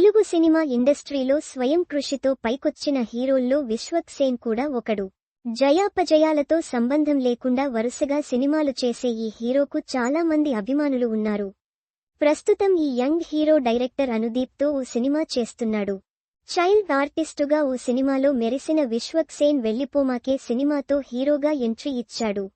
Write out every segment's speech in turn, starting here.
Telugu cinema ఇండస్ట్రీలో స్వయం కృషితో పైకొచ్చిన హీరోల్లో విశ్వక్ సేన్ కూడా ఒకడు. జయాపజయాలతో సంబంధం లేకుండా వరుసగా సినిమాలు చేసే ఈ హీరోకు చాలా మంది అభిమానులు ఉన్నారు. ప్రస్తుతం ఈ యంగ్ హీరో డైరెక్టర్ అనుదీప్తో ఓ సినిమా చేస్తున్నాడు. చైల్డ్ ఆర్టిస్టుగా ఓ సినిమాలో మెరిసిన విశ్వక్ సేన్ వెళ్ళిపోమాకే సినిమాతో హీరోగా ఎంట్రీ ఇచ్చాడు.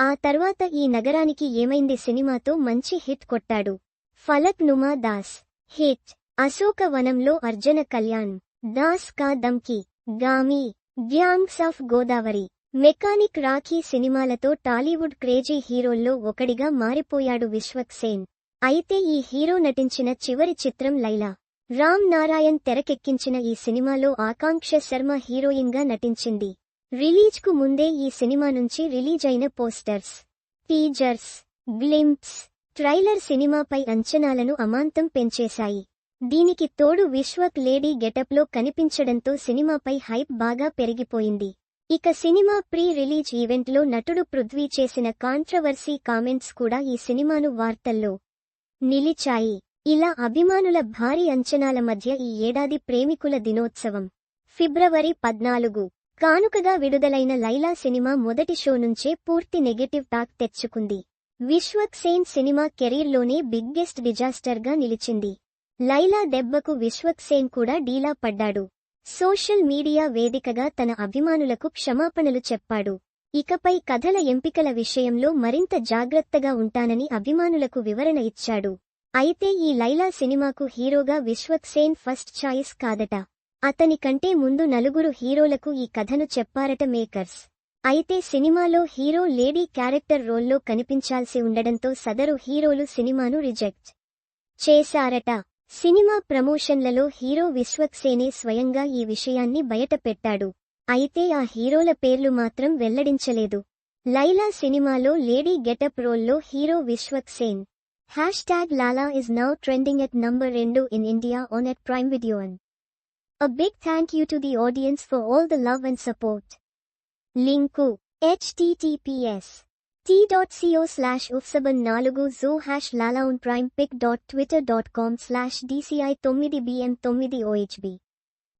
ఆ తర్వాత ఈ నగరానికి ఏమైంది సినిమాతో మంచి హిట్ కొట్టాడు. Falaknuma Das hit Ashoka Vanamlo Arjuna Kalyan. Das Ka Dhamki. Gaami. Gangs of Godavari. Mechanic Rocky సినిమాలతో టాలీవుడ్ క్రేజీ హీరోల్లో ఒకడిగా మారిపోయాడు విశ్వక్ సేన్. అయితే ఈ హీరో నటించిన చివరి చిత్రం లైలా. రామ్ నారాయణ్ తెరకెక్కించిన ఈ సినిమాలో ఆకాంక్ష శర్మ హీరోయిన్గా నటించింది. రిలీజ్కు ముందే ఈ సినిమా నుంచి రిలీజ్ అయిన పోస్టర్స్ టీజర్స్ గ్లింప్స్ ట్రైలర్ సినిమాపై అంచనాలను అమాంతం పెంచేశాయి. దీనికి తోడు విశ్వక్ లేడీ గెటప్లో కనిపించడంతో సినిమాపై హైప్ బాగా పెరిగిపోయింది. ఇక సినిమా ప్రీ రిలీజ్ ఈవెంట్లో నటుడు పృథ్వీ చేసిన కాంట్రవర్సీ కామెంట్స్ కూడా ఈ సినిమాను వార్తల్లో నిలిచాయి. ఇలా అభిమానుల భారీ అంచనాల మధ్య ఈ ఏడాది ప్రేమికుల దినోత్సవం. ఫిబ్రవరి పద్నాలుగు. కానుకగా విడుదలైన లైలా సినిమా మొదటి షో నుంచే పూర్తి నెగటివ్ టాక్ తెచ్చుకుంది. విశ్వక్ సేన్ సినిమా కెరీర్లోనే బిగ్గెస్ట్ డిజాస్టర్గా నిలిచింది. లైలా దెబ్బకు విశ్వక్సేన్ కూడా డీలా పడ్డాడు. సోషల్ మీడియా వేదికగా తన అభిమానులకు క్షమాపణలు చెప్పాడు. ఇకపై కథల ఎంపికల విషయంలో మరింత జాగ్రత్తగా ఉంటానని అభిమానులకు వివరణ ఇచ్చాడు. అయితే ఈ లైలా సినిమాకు హీరోగా విశ్వక్సేన్ ఫస్ట్ ఛాయిస్ కాదట. అతని కంటే ముందు నలుగురు హీరోలకు ఈ కథను చెప్పారట మేకర్స్. అయితే సినిమాలో హీరో లేడీ క్యారెక్టర్ రోల్లో కనిపించాల్సి ఉండడంతో సదరు హీరోలు సినిమాను రిజెక్ట్ చేశారట. సినిమా ప్రమోషన్లలో హీరో విశ్వక్సేనే స్వయంగా ఈ విషయాన్ని బయటపెట్టాడు. అయితే ఆ హీరోల పేర్లు మాత్రం వెల్లడించలేదు. లైలా సినిమాలో లేడీ గెటప్ రోల్లో hero Vishwaksen. Hash tag Laila is now trending at number రెండు in India on at Prime Video an big thank you to to audience for all all love and support link https T dot CO slash ఉత్సబన్ నాలుగు జూ hash లాలౌన్ prime pic dot Twitter dot com slash DCI తొమ్మిది BM తొమ్మిది OHB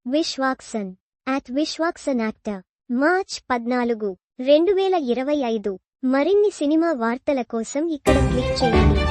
Vishwaksen at Vishwaksen actor March పద్నాలుగు రెండు వేల ఇరవై ఐదు. మరిన్ని సినిమా వార్తల కోసం ఇక్కడ క్లిక్ చేయండి.